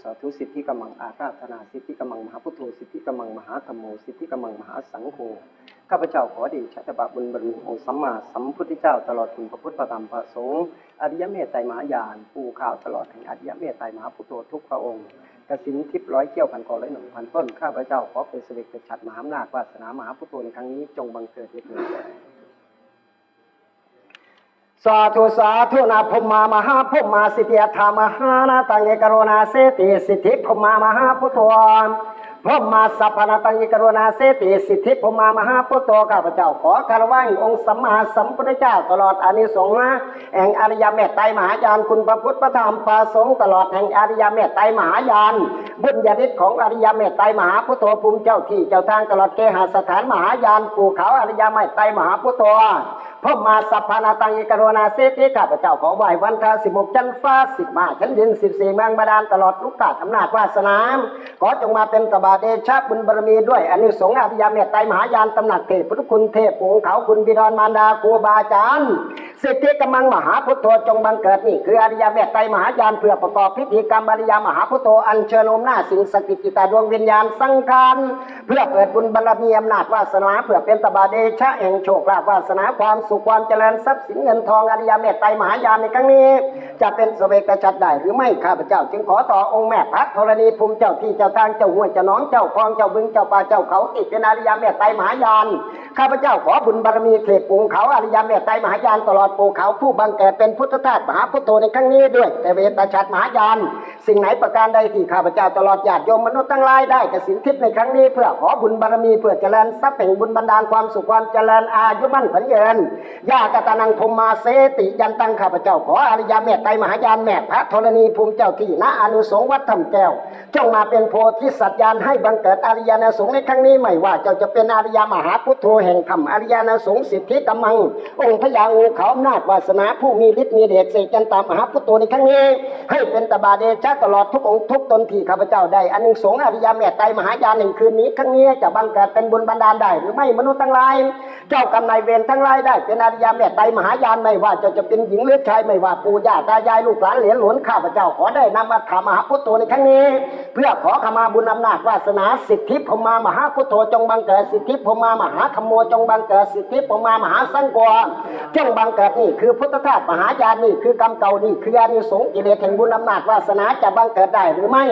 สาธุสิทธิกำมังอาราธนาสิทธิกำมังมหาพุทโธสิทธิกำมังมหาธรรมโมสิทธิกำมังมหาสังโฆข้าพเจ้าขอเดีชะตบะบุญบารมีองค์สัมมาสัมพุทธเจ้าตลอดถึงพระพุทธพระธรรมพระสงฆ์อริยเมตไตรมหายานปูข่าวตลอดแห่งอริยเมตไตรมหาพุทโธทุกพระองค์กสินทิพย์ร้อยเกี้ยวพันกอร้อยหนึ่งพันต้นข้าพเจ้าขอเป็นเสด็จกษัตริย์มหาอำนาจวาสนามหาพุทโธในครั้งนี้จงบังเกิดในเกิด สาธุสาธุนาพมมามหาพมมาสิทธิธรรมหานาตังเอกโรนาเสติสิทธิพมามหาพุทโธ พมมาสัพพนาตังเอกโรนาเสติสิทธิพมมามหาพุทโธข้าพเจ้าขอคารวะองค์สัมมาสัมพุทธเจ้าตลอดอานิสงส์นะแห่งอริยเมตไตรมหายานคุณพระพุทธพระธรรมพระสงฆ์ตลอดแห่งอริยเมตไตรมหายานบุญญาฤทธิ์ของอริยเมตไตรมหาพุทโธภูมิเจ้าที่เจ้าทางตลอดเกหาสถานมหายานภูเขาอริยเมตไตรมหาพุทโธพระมาสัพพนาตังเอกโรนาเสติข้าพเจ้าขอไหว้วันทาสิบหกจันฟ้าสิบมาชั้นดินสิบสี่เมืองบาดาลตลอดลูกกาดอำนาจวาสนามขอจงมาเป็นตบาเดชะบุญบารมีด้วยอานิสงส์อริยเมตไตรมหายานตำหนักเทพพุทธคุณเทพปูงเขาคุณบิดรมารดาครูบาอาจารย์สิทธิกำลังมหาพุทโธจงบังเกิดนี่คืออริยเมตไตรมหายานเพื่อประกอบพิธีกรรมอริยมหาพุทโธอัญเชิญอมหน้าสิ่งศักดิ์สิทธิ์จิตาดวงวิญญาณสังขารเพื่อเปิดบุญบารมีอำนาจวาสนาเพื่อเป็นตบาเดชะแห่งโชคลาภวาสนาความสุขความเจริญทรัพย์สินเงินทองอริยเมตไตรมหายานในครั้งนี้ จะเป็นสเวกชัดได้หรือไม่ข้าพเจ้า จึงขอต่อองค์แม่พระธรณีภูมิเจ้าที่เจ้าทางเจ้าห้วยเจ้าน้องเจ้าคลองเจ้าบึงเจ้าป่าเจ้าเขาติดเป็นอริยเมตไตรมหายานข้าพเจ้าขอบุญบารมีเทพปูงเขาอริยเมตไตรมหายานตลอดปูเขาผู้บังเกิดเป็นพุทธทาสมหาพุทโธในครั้งนี้ด้วย แต่เวตาชัดมหายาน สิ่งไหนประการใดที่ข้าพเจ้าตลอดญาติโยมมนุษย์ทั้งหลายได้กสินทิพย์ในครั้งนี้เพื่อขอบุญบารมีเพื่อเจริญทรัพย์แห่งบุญบันดาลความสุขความเจริญอายุมั่นขวัญยืนญาตตานังพมมาเสติยันตังข้าพเจ้าขออริยเมตไตรมหายานแม่พระธรณีภูมิเจ้าที่ณอนุสงฆ์วัดถ้ำแก้วจงมาเป็นโพธิสัตว์ญาณให้ให้บังเกิดอริยานสงฆ์ในครั้งนี้ไม่ว่าเจ้าจะเป็นอริยมหาพุทโธแห่งธรรมอริยานสงฆ์สิทธิกำมัง องค์พญางูเขาอำนาจวาสนาผู้มีฤทธิ์มีเดชเสกจันตามหาพุทโธในครั้งนี้ ให้เป็นตบาเดชะตลอดทุกองค์ทุกตนที่ข้าพเจ้าได้อันหนึ่งสงฆ์อริยเมตไตรมหายานหนึ่งคืนนี้ครั้งนี้จะบังเกิดเป็นบุญบันดาลได้หรือไม่มนุษย์ทั้งหลายเจ้ากรรมนายเวรทั้งหลายได้ เป็นอริยเมตไตรมหายานไม่ว่าเจ้าจะเป็นหญิงหรือชายไม่ว่าปู่ย่าตายายลูกหลานเหลนหลวนข้าพเจ้าขอได้นำมาถามหาพุทโธในครั้งนี้ เพื่อขอขมาบุญอำนาจวาสนาสิทธิพมามหาพุทโธจงบังเกิดสิทธิพมามหาธรรมโมจงบังเกิดสิทธิพมามหาสังกัวจงบังเกิดนี่คือพุทธทาสมหายานนี่คือกรรมเก่านี่คืออานิสงส์กิเลสแห่งบุญอำนาจวาสนาจะบังเกิดได้หรือไม่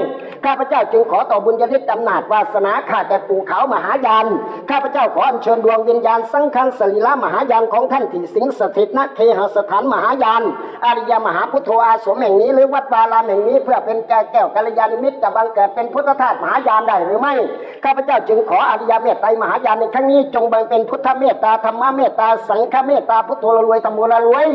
ข้าพเจ้าจึงขอต่อบุญญาฤทธิ์อำนาจวาสนาข้าแต่ปู่เขามหายานข้าพเจ้าขออัญเชิญดวงวิญญาณสังขารสรีระมหายานของท่านที่สิงสถิตณเคหสถานมหายาน อริยมหาพุทโธอาสมแห่งนี้ หรือวัดวารามแห่งนี้ เพื่อเป็นแก้แก้วกัลยาณมิตรจะบังเกิดเป็นพุทธทาสมหายานได้หรือไม่ ข้าพเจ้าจึงขออริยเมตไตรมหายานในครั้งนี้จงบังเป็นพุทธเมตตาธรรมเมตตาสังฆเมตตาพุทโธละรวยธรรมโมละรวย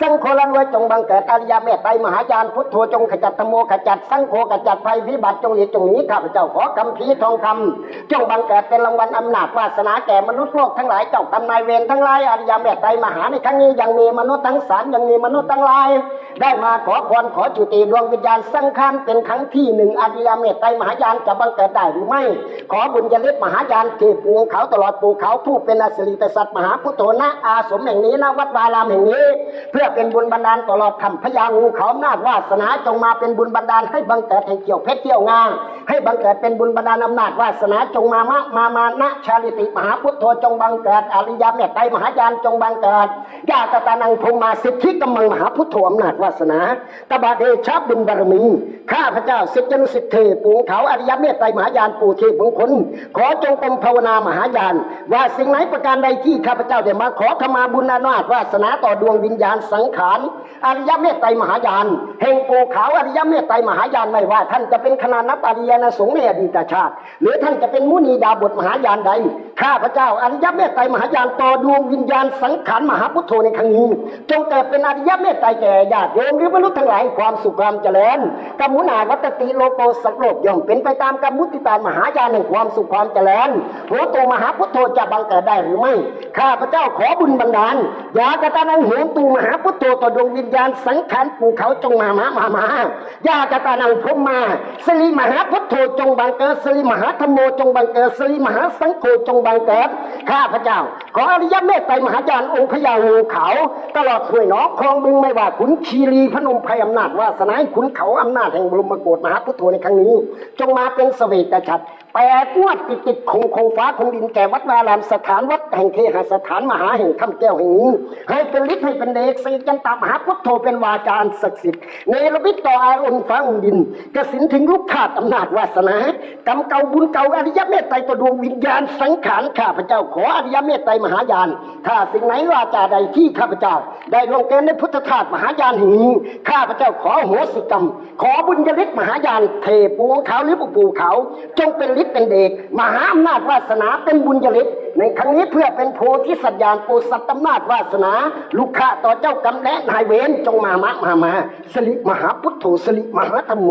สังโฆละรวยจงบังเกิดอริยเมตไตรมหายานพุทโธจงขจัดธรรมโมขจัด สังโฆขจัดภัยพิบัติจงหลีจงหนีข้าพเจ้าขอคำพีทองคำจงบังเกิดเป็นรางวัลอำนาจวาสนาแก่มนุษย์โลกทั้งหลายเจ้ากรรมนายเวรทั้งหลายอริยเมตไตรมหาในครั้งนี้ยังมีมนุษย์ทั้งสารยังมีมนุษย์ทั้งหลาย ได้มาขอพรขอจุติดวงวิญญาณสังขารเป็นครั้งที่หนึ่งอริยเมตไตรมหายานจะบังเกิดได้หรือไม่ขอบุญญาฤทธิ์มหายานเทพวงเขาตลอดภูเขาผู้เป็นอสิริตสัตว์มหาพุทโธนะอาสมแห่งนี้ณวัดวารามแห่งนี้ เพื่อเป็นบุญบันดาลตลอดธรรมพญางูเขาอำนาวาสนาจงมาเป็นบุญบันดาลให้บังเกิดให้เกี่ยวเพชรเกี่ยวงาให้บังเกิดเป็นบุญบันดาลอำนาจวาสนาจงมามะมามานะชาลิติมหาพุทโธจงบังเกิดอริยเมตไตรมหายานจงบังเกิดญาตตานังพรหมมาสิทธิกำมังมหาพุทโธอำนาจวาสนาตบาเดชะบุญบารมีข้าพระเจ้าสิทธินุสิทธิปูเขาอริยเมตไตรมหายานปูเทพมงคล ขอจงเป็นภาวนามหายาน ว่าสิ่งไหนประการใดที่ข้าพเจ้าได้มา ขอขมาบุญอำนาจวาสนาต่อดวงวิญญาณสังขารอริยเมตไตรมหายานแห่งปู่เขาอริยเมตไตรมหายานไม่ว่า ท่านจะเป็นคณะนับอริยนสงฆ์ในอดีตชาติ หรือท่านจะเป็นมุนีดาบทมหายานใด ข้าพเจ้าอริยเมตไตรมหายานต่อดวงวิญญาณสังขารมหาพุทโธในครั้งนี้จงเกิดเป็นอริยเมตไตรแก่ญาติโยมหรือมนุษย์ทั้งหลายความสุขความเจริญกมมุนาวัตติโลโกสักโลกย่อมเป็นไปตามกรรมมุติตามหายานแห่งความสุขความเจริญหัวโตมหาพุทโธจะบังเกิดได้หรือไม่ ข้าพเจ้าขอบุญบันดาลอย่ากตานังเหวตูมหาพุทโธต่อดวงวิญญาณสังขารปู่เขาจงมามามามายากตานังพรมมาสลีมหาพุทโธจงบังเกิดสิริมหาธรรมโมจงบังเกิดสิริมหาสังโฆจงบังเกิดข้าพเจ้า ขออริยเมตไตรมหาญาณองค์พญางูเขา ตลอดห้วยหนองคลองบึงไม่ว่าขุนคีรีพนมไพรอำนาจวาสนาขุนเขาอำนาจแห่งบรมโกศมหาพุทโธในครั้งนี้ จงมาเป็นเสวตฉัตรแปดงวดติดติดคงคงฟ้าคงดินแก่วัดวารามสถานวัดแห่งเคหสถานมหาแห่งถ้ำแก้วแห่งนี้ ให้เป็นฤทธิ์ให้เป็นเดชสิจันตามหาพุทโธเป็นวาจาอันศักดิ์สิทธิ์เนรมิตต่ออารมณ์ฟ้าองค์ดินกระสินถึงลูกขาดอำนาจวาสนากรรมเก่าบุญเก่าอริยเมตไตรต่อดวงวิญญาณสังขารข้าพเจ้าขออริยเมตไตรมหายานถ้าสิ่งไหนวาจาใดที่ข้าพเจ้า ได้ลงเกินในพุทธทาสมหายานแห่งนี้ข้าพเจ้าขอโหสิกรรม ขอบุญยฤทธิ์มหายานเทปูงเขาหรือปู่ปู่เขา จงเป็นฤทธิ์เป็นเด็ก มหาอำนาจวาสนาเป็นบุญจริต ในครั้งนี้เพื่อเป็นโพธิสัตยานปูสัตตอำนาจวาสนา ลูกข้าต่อเจ้ากรรมและนายเวรจงมามะมามาสลิมหาพุทโธสลิมหาธรรมโม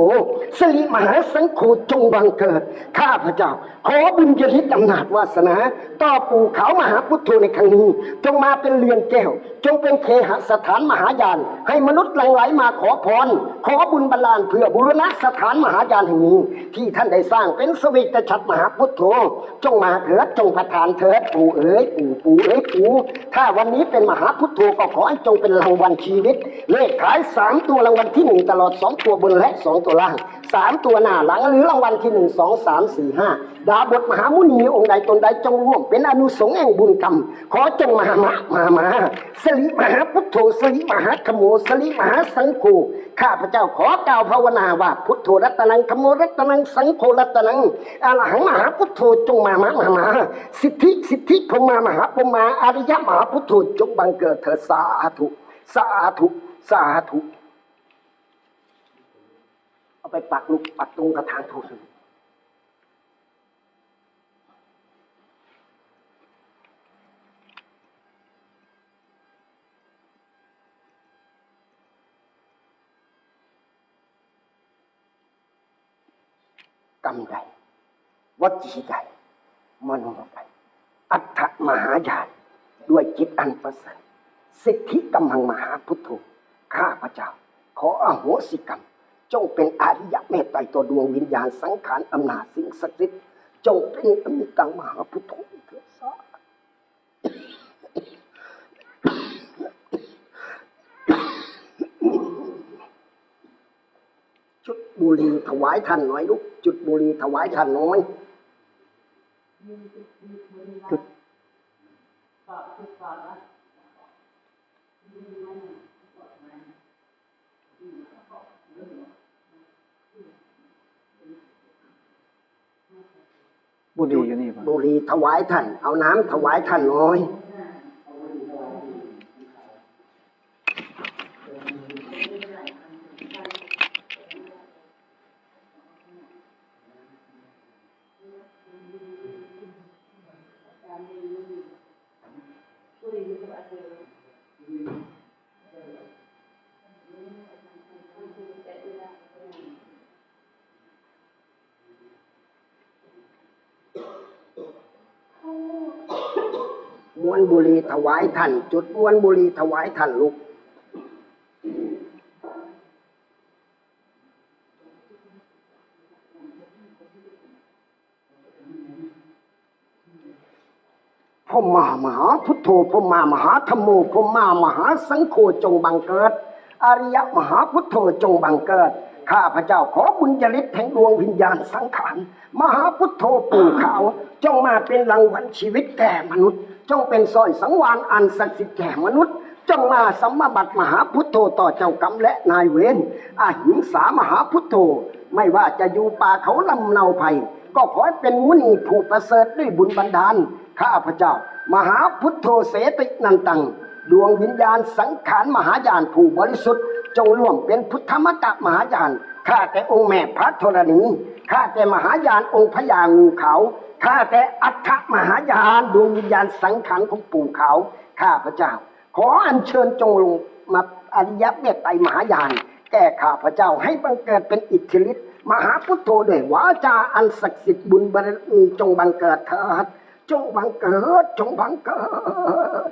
สลิมหาสังโฆจงบังเกิดข้าพระเจ้า ขอบุญยฤทธิ์อำนาจวาสนา ต่อปู่เขามหาพุทโธในครั้งนี้ จงมาเป็นเรือนแก้ว จงเป็นเคหสถานมหายาน ให้มนุษย์หลั่งไหลมาขอพร ขอบุญบัลลานเพื่อบุรณะสถานมหายานแห่งนี้ ที่ท่านได้สร้างเป็นสวิตฉัตรมหาพุทโธจงมาเถิดจงประทานเถิดปู่เอ๋ยปู่ปู่เอ๋ยปู่ถ้าวันนี้เป็นมหาพุทโธก็ขอให้จงเป็นรางวัลชีวิต เลขขายสามตัวรางวัลที่หนึ่งตลอดสองตัวบนและสองตัวล่างสามตัวหน้าหลังหรือรางวัลที่หนึ่งสองสามสี่ห้าดาบทมหามุนีองค์ใดตนใดจงร่วมเป็นอนุสงฆ์แห่งบุญกรรม ขอจงมามามามาสลิมหาพุทโธสลิมหาธรรมโมสลิมหาสังโฆข้าพเจ้าขอกล่าวภาวนาว่าพุทโธรัตนังธรรมโมรัตนังสังโฆรัตนังอรหังมหาพุทโธจงมามามามาสิทธิสิทธิพรหมามหาพมาอริยมหาพุทธจงบังเกิดเถิดสาธุสาธุสาธุเอาไปปักลูกปักตรงกระถางทูลกรรมใดวัจีใดมโนใด อัตถมหายานด้วยจิตอันประเสริฐสิทธิกำมังมหาพุทโธข้าพเจ้า ขออโหสิกรรม จงเป็นอาริยเมตไตรตัวดวงวิญญาณสังขารอำนาจสิ่งศักดิ์สิทธิ์จงเป็นอมิตังมหาพุทโธเถิดสาจุดบุรีถวายท่านหน่อยลูกจุดบุรีถวายท่านหน่อย จุดบุหรี่อยู่นี่ป่ะบุหรีถวายท่าน เอาน้ำถวายท่านหน่อย มวนบุหรีถ วายท่าน จุดมวนบุรีถวายท่านลูก พมมามหาพุทโธพมมามหาธรรมโมพมมามหาสังโฆจงบังเกิด อริยมหาพุทโธจงบังเกิด ข้าพเจ้าขอบุญจริตแห่งดวงวิญญาณสังขาร มหาพุทโธปู่ขาว จงมาเป็นรางวัลชีวิตแก่มนุษย์ จงเป็นสร้อยสังวานอันศักดิ์สิทธิ์แก่มนุษย์ จงมาสัมมาบัติมหาพุทโธต่อเจ้ากรรมและนายเวรอหิงสามหาพุทโธ ไม่ว่าจะอยู่ป่าเขาลำเนาภัย ก็ขอให้เป็นมุนีผู้ประเสริฐด้วยบุญบันดาล ข้าพเจ้า มหาพุทโธเสตินันตัง ดวงวิญญาณสังขารมหายานผู้บริสุทธิ์ จงร่วมเป็นพุทธมกะมหายานข้าแต่องค์แม่พระธรณีข้าแต่มหายานองค์พญางูเขา ข้าแต่อัฏฐมหายานดวงวิญญาณสังขารของปู่เขา ข้าพระเจ้า ขออัญเชิญจงลงมาอริยเมตไตรมหายาน แก่ข้าพระเจ้าให้บังเกิดเป็นอิทธิฤทธิ์มหาพุทโธด้วยวาจาอันศักดิ์สิทธิ์บุญบารมีจงบังเกิดเถิดจงบังเกิดจงบังเกิด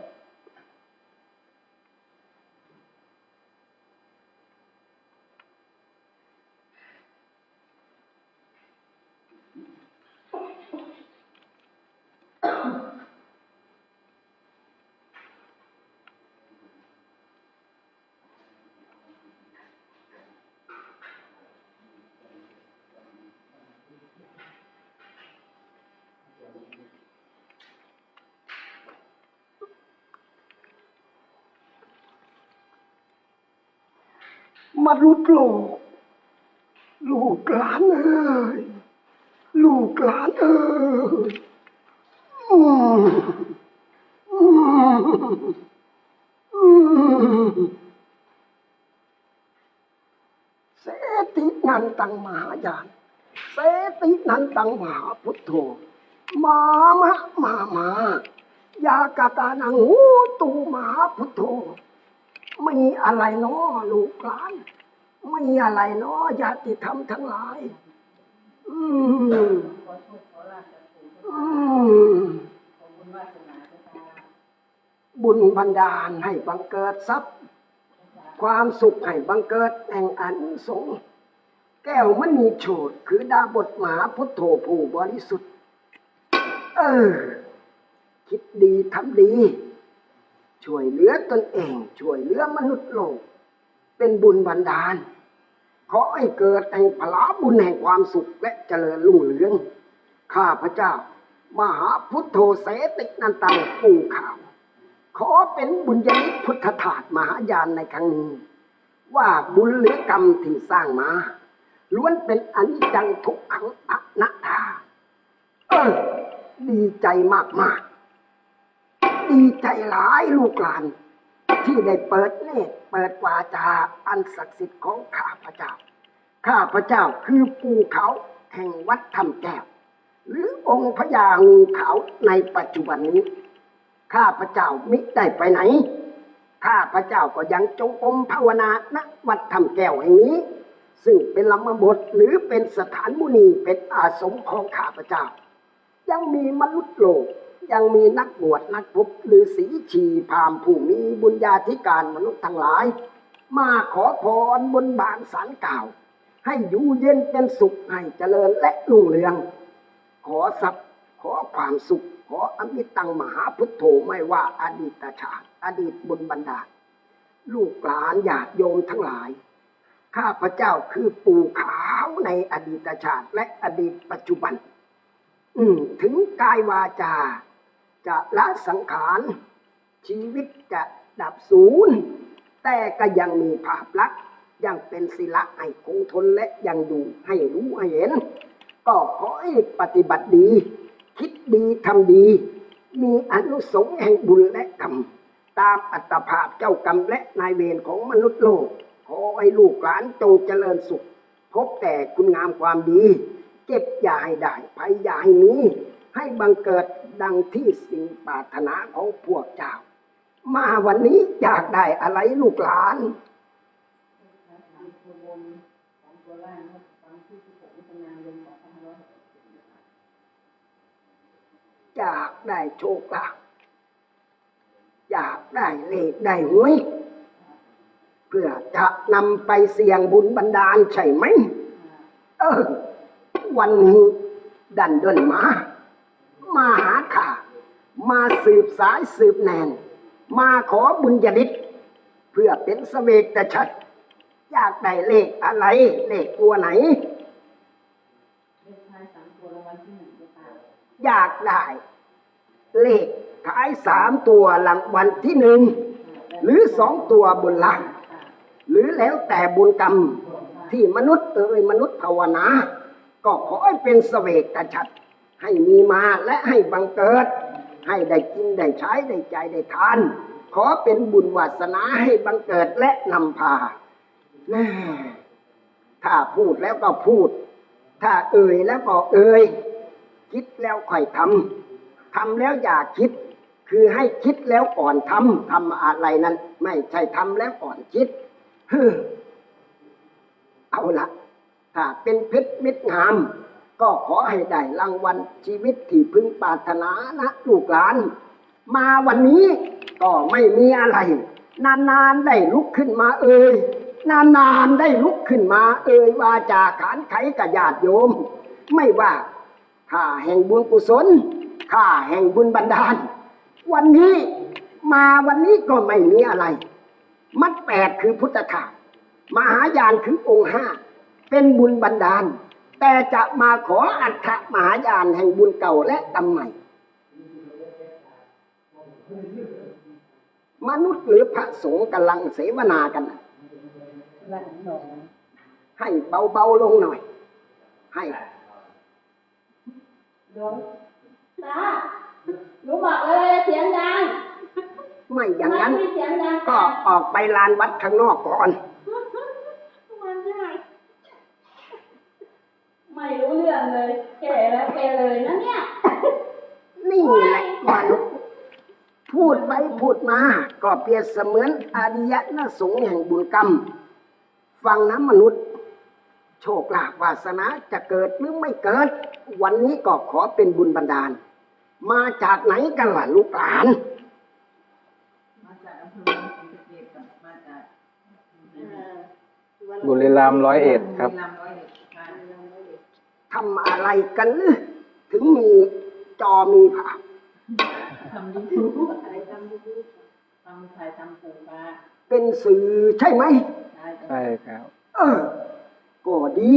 มาลูกหลงลูกหลานเอ้ยลูกหลานเอ้ย เสตินันตังมหายาน เสตินันตังมหาพุทโธ มามะมามายากาตานังหูตูมหาพุทโธมีอะไรนาะลูกหลานมีอะไรนาะญาติธรรมทั้งหลาย อืม บุญบันดาลให้บังเกิดทรัพย์ ความสุขให้บังเกิดแห่งอันสงแก้วมณีโฉดคือดาบทหมาพุทโธผู้บริสุทธิ์ เออ คิดดีทำดี ช่วยเหลือตนเอง ช่วยเหลือมนุษย์โลก เป็นบุญบันดาล ขอให้เกิดแห่งพลาบุญแห่งความสุขและเจริญรุ่งเรือง ข้าพระเจ้า มหาพุทโธเสตินันตังปูขาว ขอเป็นบุญญาณิพุทธถาสมหายานในครั้งนี้ ว่าบุญหรือกรรมที่สร้างมาล้วนเป็นอนิจจังทุกขังอนัตตาเออดีใจมากมากดีใจหลายลูกหลาน ที่ได้เปิดเนตรเปิดวาจาอันศักดิ์สิทธิ์ของข้าพเจ้า ข้าพเจ้าคือปูเขาแห่งวัดธรรมแก้ว หรือองค์พญางูขาวในปัจจุบันนี้ ข้าพระเจ้ามิได้ไปไหน ข้าพระเจ้าก็ยังจงอมภาวนาณวัดธรรมแก้วแห่งนี้ ซึ่งเป็นลำบทหรือเป็นสถานมุนีเป็นอาสมของข้าพเจ้า ยังมีมนุษย์โลกยังมีนักบวชนักพุทธหรือสีชีพามผู้มีบุญญาธิการมนุษย์ทั้งหลาย มาขอพรบนบานสารกล่าว ให้อยู่เย็นเป็นสุขให้เจริญและรุ่งเรือง ขอทรัพย์ ขอความสุข ขออมิตังมหาพุทโธไม่ว่าอดีตชาติ อดีตบุญบันดาลลูกหลานญาติโยมทั้งหลาย ข้าพระเจ้าคือปู่ขาวในอดีตชาติและอดีตปัจจุบัน อืมถึงกายวาจา จะละสังขาร ชีวิตจะดับศูนย์แต่ก็ยังมีภาพลักษณ์ยังเป็นศิละให้คงทนและยังดูให้รู้ให้เห็น ก็ขอให้ปฏิบัติดี คิดดีทำดี มีอนุสงส์แห่งบุญและกรรม ตามอัตภาพเจ้ากรรมและนายเวรของมนุษย์โลก ขอให้ลูกหลานจงเจริญสุข พบแต่คุณงามความดี เก็บอย่าให้ได้ภัยอย่าให้มีให้บังเกิดดังที่สิ่งปรารถนาของพวกเจ้า มาวันนี้อยากได้อะไรลูกหลาน อยากได้โชคลาภอยากได้เลขได้หวยเพื่อจะนำไปเสี่ยงบุญบันดาลใช่ไหม เออ วันนี้ดันเด้นมา มาหาข่ามาสืบสายสืบแนน มาขอบุญญาฤทธิ์เพื่อเป็นสเวกชัด อยากได้เลขอะไร เลขตัวไหน เลขชายสามตัวละวันที่หนึ่ง อยากได้ เลขท้ายสามตัวหลังวันที่หนึ่งหรือสองตัวบนหลัง หรือแล้วแต่บุญกรรมที่มนุษย์เอ่ยมนุษย์ภาวนา ก็ขอให้เป็นสเวกชัดให้มีมาและให้บังเกิด ให้ได้กินได้ใช้ได้ใจได้ทาน ขอเป็นบุญวาสนาให้บังเกิดและนำพาถ้าพูดแล้วก็พูด ถ้าเอ่ยแล้วก็เอ่ย คิดแล้วค่อยทำทำแล้วอย่าคิด คือให้คิดแล้วก่อนทำทำอะไรนั้น ไม่ใช่ทำแล้วก่อนคิดฮึมเอาละถ้าเป็นเพชรเม็ดงาม ก็ขอให้ได้รางวัลชีวิตที่พึงปรารถนานะลูกหลาน มาวันนี้ก็ไม่มีอะไร นานๆได้ลุกขึ้นมาเอ่ยนานๆได้ลุกขึ้นมา เอ่ยวาจาขานไขกับญาติโยม ไม่ว่า ข้าแห่งบุญกุศลข้าแห่งบุญบันดาล วันนี้มาวันนี้ก็ไม่มีอะไร มัดแปดคือพุทธทาสมหายานคือองค์ห้าเป็นบุญบันดาล แต่จะมาขออัฏฐมหายานแห่งบุญเก่าและกรรมใหม่ มนุษย์หรือพระสงฆ์กำลังเสวนากันน่ะรักหนองให้เบาๆลงหน่อย ให้ หลวงตาหนูบอกเลยเสียงดังไม่อย่างนั้น ไม่เสียงดังก็ออกไปลานวัดข้างนอกก่อน มันได้ไม่รู้เรื่องเลยแก่แล้วแกเลยนะเนี่ย นี่แหละมนุษย์พูดไปพูดมา ก็เปรียบเสมือนอริยนสงฆ์แห่งบุญกรรม ฟังนะมนุษย์ โชคลาภวาสนาจะเกิดหรือไม่เกิด วันนี้ก็ขอเป็นบุญบันดาล มาจากไหนกันล่ะลูกหลาน มาจากอำเภอเมืองศรีสะเกษกับมาจากเออบุรีรัมย์ร้อยเอ็ดครับลำร้อยเอ็ดค่ะทำอะไรกันหรือถึงมีจอมีภาพทำยูทูบอะไรทำยูทูบทำถ่ายทำปูปลาเป็นสื่อใช่ไหมได้ใช่ครับ เออ ก็ดี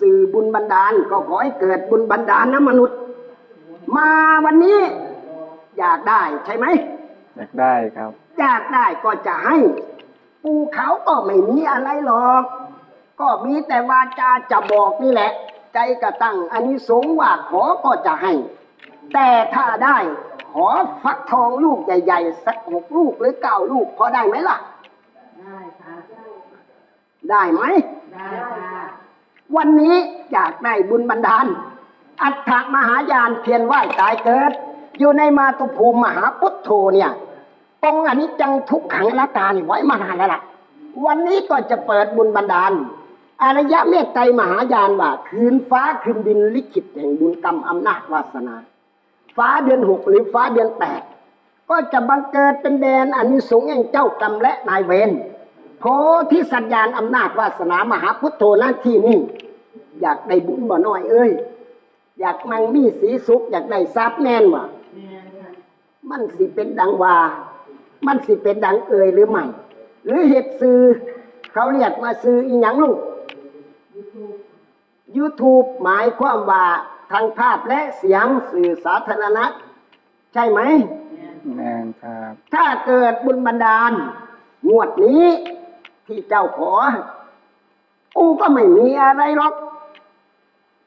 สื่อบุญบันดาลก็ขอให้เกิดบุญบันดาลนะมนุษย์ มาวันนี้อยากได้ใช่ไหม อยากได้ครับ อยากได้ก็จะให้ปูเขาก็ไม่มีอะไรหรอก ก็มีแต่วาจาจะบอกนี่แหละ ใจก็ตั้งอันนี้สงส์ว่าขอก็จะให้ แต่ถ้าได้ขอฟักทองลูกใหญ่ๆ สักหกลูกหรือเก้าลูกพอได้ไหมล่ะ ได้ค่ะ ได้ไหม ได้ค่ะ วันนี้อยากได้บุญบันดาล อัฏฐมหายานเพียรไหวตายเกิด อยู่ในมาตุภูมิมหาพุทโธเนี่ยตรงอันนี้จังทุกขังละตานี่ไว้มานานแล้วล่ะ วันนี้ก็จะเปิดบุญบันดาลอารยะเมตไตรมหายานว่า คืนฟ้าคืนดินลิขิตแห่งบุญกรรมอำนาจวาสนา ฟ้าเดือนหกหรือฟ้าเดือนแปดก็จะบังเกิดเป็นแดนอันนี้สงส์แห่งเจ้ากรรมและนายเวร โพธิสัญญาณอำนาจวาสนามหาพุทโธหน้าที่นี่อยากได้บุญบ่น้อยเอ้ย อยากมั่งมีสีสุข อยากได้ทรัพย์แน่นว่ะแม่ค่ะมันสิเป็นดังว่า มันสิเป็นดังเอ่ยหรือไม่ หรือเหตุซื้อ เขาเรียกว่าซื้ออีหยังลูกยูทูบ YouTube หมายความว่าทางภาพและเสียงสื่อสาธารณะ ใช่ไหมแมนครับ ถ้าเกิดบุญบันดาลงวดนี้ ที่เจ้าขอ กูก็ไม่มีอะไรหรอก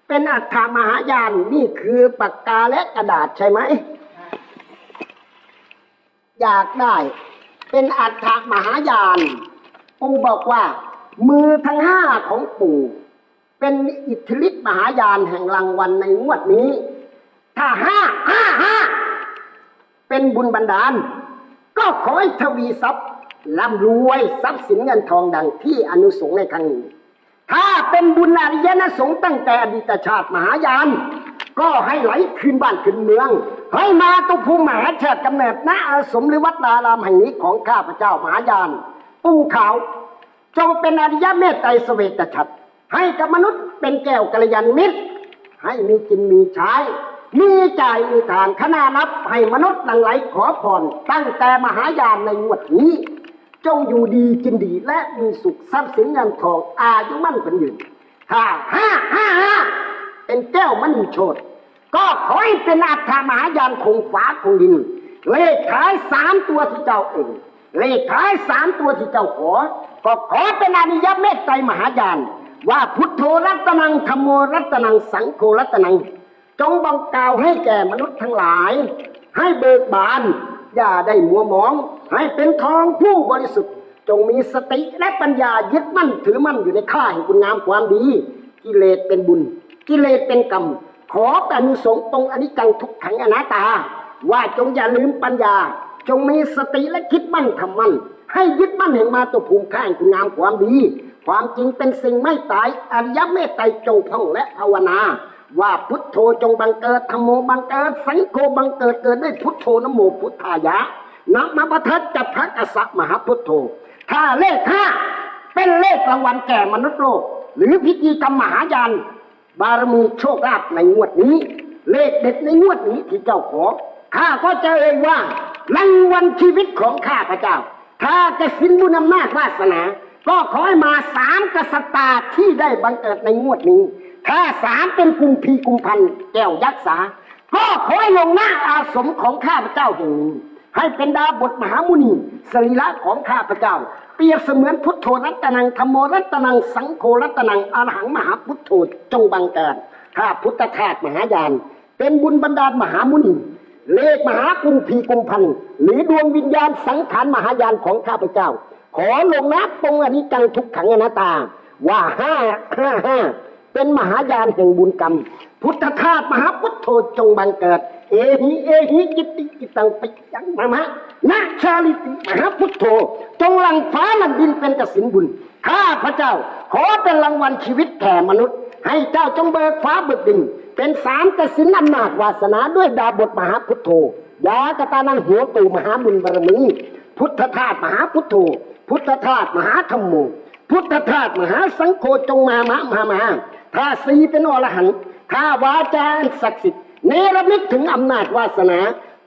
เป็นอัฏฐมหายานนี่คือปากกาและกระดาษใช่ไหม อยากได้ เป็นอัฏฐมหายาน ปู่บอกว่า มือทั้งห้าของปู่ เป็นอิทธิฤทธิมหายานแห่งรางวัลในงวดนี้ ถ้าห้าห้าห้าเป็นบุญบันดาล ก็ขอให้ทวีทรัพย์ ร่ำรวยทรัพย์สินเงินทองดังที่อนุสงในครั้งนี้ ถ้าเป็นบุญอริยนสงตั้งแต่อดีตชาติมหายาน ก็ให้ไหลคืนบ้านคืนเมือง ให้มาตุภูมิมหาเชิดกำเนิดณอาสมหรือวัดนารามแห่งนี้ของข้าพเจ้ามหายาน ปูขาว จงเป็นอริยเมตไตรเสวตฉัตรให้กับมนุษย์เป็นแก้วกัลยาณมิตร ให้มีกินมีใช้มีจ่ายมีทานขนานับให้มนุษย์หลังไหลขอพรตั้งแต่มหายานในงวดนี้ จงอยู่ดีกินดีและมีสุขทรัพย์สินเงินทองอายุมั่นเป็นยืนห้าห้าห้าห้าเป็นแก้วมณีโชดก็ขอให้เป็นอัฏฐมหายานคงฟ้าคงดิน เลขท้ายสามตัวที่เจ้าเอง เลขท้ายสามตัวที่เจ้าขอ ก็ขอเป็นอนิยเมตไตรมหายาน ว่าพุทโธรัตนังธรรมโมรัตนังสังโฆรัตนัง จงบังกล่าวให้แก่มนุษย์ทั้งหลาย ให้เบิกบาน อย่าได้มัวหมอง ให้เป็นทองผู้บริสุทธิ์ จงมีสติและปัญญายึดมั่นถือมั่นอยู่ในข้าแห่งคุณงามความดี กิเลสเป็นบุญ กิเลสเป็นกรรม ขอแต่อนุสงตรงอนิจจังทุกขังอนัตตา ว่าจงอย่าลืมปัญญา จงมีสติและคิดมั่นทำมั่น ให้ยึดมั่นแห่งมาตุภูมิข้าแห่งคุณงามความดี ความจริงเป็นสิ่งไม่ตายอริยเมตไตรจงท่องและภาวนา ว่าพุทโธจงบังเกิดธรรมโมบังเกิด สังโฆบังเกิดเกิดด้วยพุทโธนโมพุทธายะนะมะปะทัดจัพระกษัตริย์มหาพุทโธ ถ้าเลขห้าเป็นเลขรางวัลแก่มนุษย์โลก หรือพิธีกรรมมหายานบารมีโชคลาภในงวดนี้ เลขเด็ดในงวดนี้ที่เจ้าขอข้าก็จะเอ่ยว่ารางวัลชีวิตของข้าพระเจ้า ถ้ากสินบุญอำนาจวาสนา ก็ขอให้มาสามกษัตริย์ที่ได้บังเกิดในงวดนี้ ถ้าสามเป็นกุมพีกุมพันแก้วยักษ์สาก็ขอให้ลงหน้าอาสมของข้าพเจ้าแห่งนี้ ให้เป็นดาบทมหามุนีสรีระของข้าพเจ้า เปรียบเสมือนพุทโธรัตนังธรรมโมรัตนัง สังโฆรัตนังอรหังมหาพุทโธจงบังเกิดข้าพุทธทาสมหายาน เป็นบุญบันดาลมหามุนีเลขมหากุมพีกุมพันหรือดวงวิญญาณสังขารมหายานของข้าพเจ้า ขอลงนะตรงอนิจจังทุกขังอนัตตาว่าห้าห้าห้า เป็นมหายานแห่งบุญกรรม พุทธทาสมหาพุทโธจงบังเกิด เอหิเอหิจิตติจิตังปิยังมามะนาชาลิติมหาพุทโธ จงหลังฟ้าลังดินเป็นกสินบุญข้าพระเจ้า ขอเป็นรางวัลชีวิตแก่มนุษย์ ให้เจ้าจงเบิกฟ้าเบิกดิน เป็นสามกสินอำนาจวาสนาด้วยดาบทมหาพุทโธยากตานังหัวตูมหาบุญบารมีพุทธทาสมหาพุทโธ พุทธทาสมหาธรรมโมพุทธทาสมหาสังโฆจงมามะมามา ถ้าสีเป็นอรหันต์ถ้าวาจาศักดิ์สิทธิ์เนรมิตถึงอำนาจวาสนา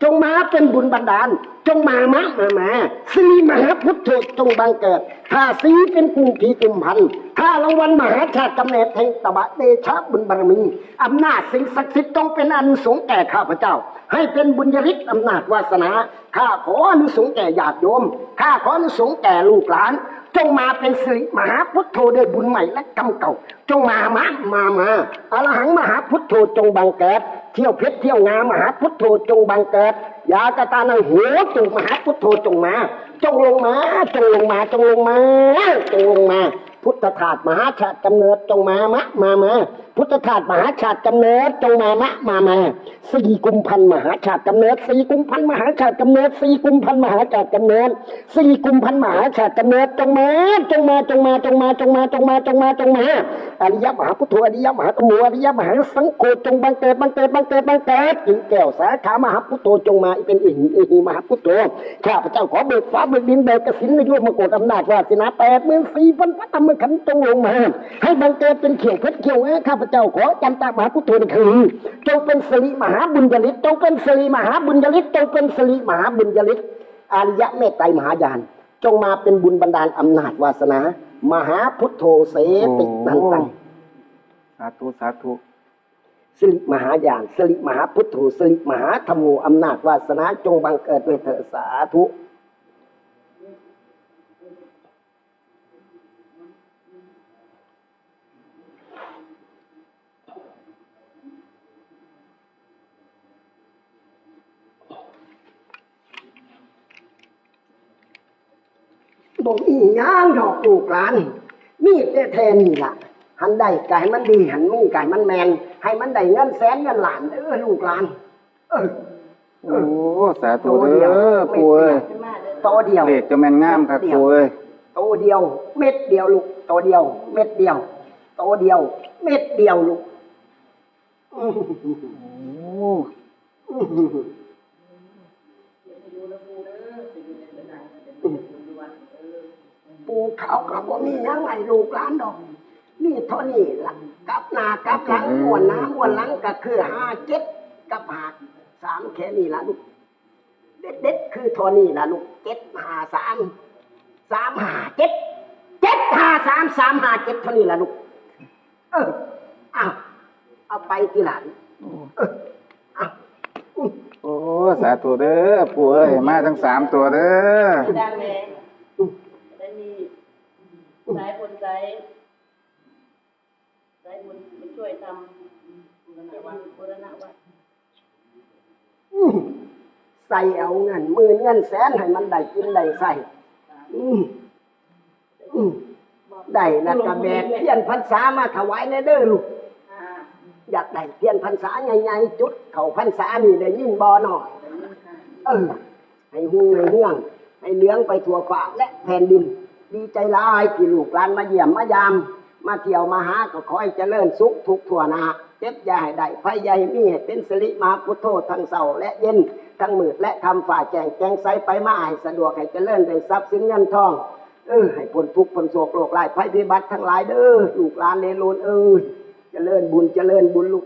จงมาเป็นบุญบันดาล จงมามะมามาสีมหาพุทธจงบังเกิดถ้าศีเป็นกุมพีกุมพันธ์ ถ้ารางวัลมหาชาติกำเนิดแห่งตบะเดชะบุญบารมีอำนาจสิ่งศักดิ์สิทธิ์จงเป็นอันสงแก่ข้าพเจ้า ให้เป็นบุญยฤทธิ์อำนาจวาสนา ข้าขออนุสงแก่ญาติโยม ข้าขออนุสงแก่ลูกหลาน จงมาเป็นสิริมหาพุทโธด้วยบุญใหม่และกรรมเก่า จงมามามามาอรหังมหาพุทโธจงบังเกิดเที่ยวเพชรเที่ยวงามหาพุทโธจงบังเกิดยากตานังหัวจงมหาพุทโธจงมา จงลงมา จงลงมา จงลงมา จงลงมา พุทธทาสมหาชาติกำเนิดจงมามะมามาพุทธทาสมหาชาติกำเนิดจงมามะมามาสี่กุมพันธ์มหาชาติกำเนิดสี่กุมพันธ์มหาชาติกำเนิดสี่กุมพันธ์มหาชาติกำเนิดสี่กุมพันธ์มหาชาติกำเนิดจงมาจงมาจงมาจงมาจงมาจงมาจงมาจงมาอริยมหาพุทโธอริยมหาธรรมโมอริยมหาสังโฆจงบังเกิดบังเกิดบังเกิดบังเกิดถึงแก้วสาขามหาพุทโธจงมาเป็นอิหิเอหิมหาพุทโธข้าพเจ้าขอเบิกฟ้าเบิกดินเบิกกสินในยวมโกฏอำนาจวาสนาแปดหมื่นสี่พันพระธรรมขันธ์จงลงมา ให้บังเกิดเป็นเขียวเพชรเขียวแอ้ข้าพเจ้าขอจำตามหาพุทโธในคืนจงเป็นสิริมหาบุญยฤทธิ์จงเป็นสิริมหาบุญยฤทธิ์จงเป็นสิริมหาบุญยฤทธิ์อริยะเมตไตรมหายาน จงมาเป็นบุญบันดาลอำนาจวาสนา มหาพุทโธเสตินันตังสาธุสาธุสิริมหายานสิริมหาพุทโธสิริมหาธรรมโมอำนาจวาสนาจงบังเกิดด้วยเถิดสาธุ บอกอีหย่างดอกลูกหลานมีแต่แทนนี่ล่ะหันได้กายมันดีหันมีกายมันแมนให้มันได้เงินแสนเงินล้านเด้อลูกหลาน เออโอ้สาธุเด้อปู่เอ้ยโตเดียวเลขจะแม่นงามครับปู่เอ้ยโตเดียว เม็ดเดียวลูกโตเดียว เม็ดเดียว โตเดียว เม็ดเดียวลูกอื้อหือโอ้ อื้อหือ ปูเขาก็บ่มีหยังไงลูกหลานดอก นี่เท่านี้ล่ะกับหน้ากับหลังม้วนหน้าม้วนหลังก็คือห้าเจ็ดกับหาสามแค่นี้ล่ะลูกเด็ดเด็ดๆคือเท่านี้ล่ะลูกเจ็ดห้าสามสามห้าเจ็ดเจ็ดห้าสามสามห้าเจ็ดเท่านี้ล่ะลูกเออเอาเอาไปทีหลังเออเอาโอ้สาธุเด้อปู่เอ้ยมาทั้งสามตัวเด้อดังแรงได้มี สายบนสายสายบุญมาช่วยทำบูรณะวัดบูรณะวัดอืมใส่เอาเงินหมื่นเงินแสนให้มันได้กินได้ใส่อืมอืมได้แล้วก็แบกเทียนพรรษามาถวายในเด้อลูก อ่าอยากได้เทียนพรรษาใหญ่ๆจุด เขาพรรษานี่ได้ยินบอหน่อย เออ ให้หูให้เรื่อง ให้เลี้ยงไปทั่วฟ้าและแผ่นดิน ดีใจหลายที่ลูกหลานมาเยี่ยมมายาม มาเที่ยวมาหาก็ขอให้เจริญสุขทุกทั่วหนาเจ็บยาให้ได้ไฟใหญ่มีให้เป็นสิริมาพุทโธทั้งเสาและเย็นทั้งมืดและคำฝ่าแจงแจงใสไปมาให้สะดวกให้เจริญได้ทรัพย์สินเงินทองเออให้พ้นทุกข์พ้นโศกโรคไร้ภัยพิบัติทั้งหลายเด้อลูกหลานเลโลนเอ้ยเจริญบุญเจริญบุญลูก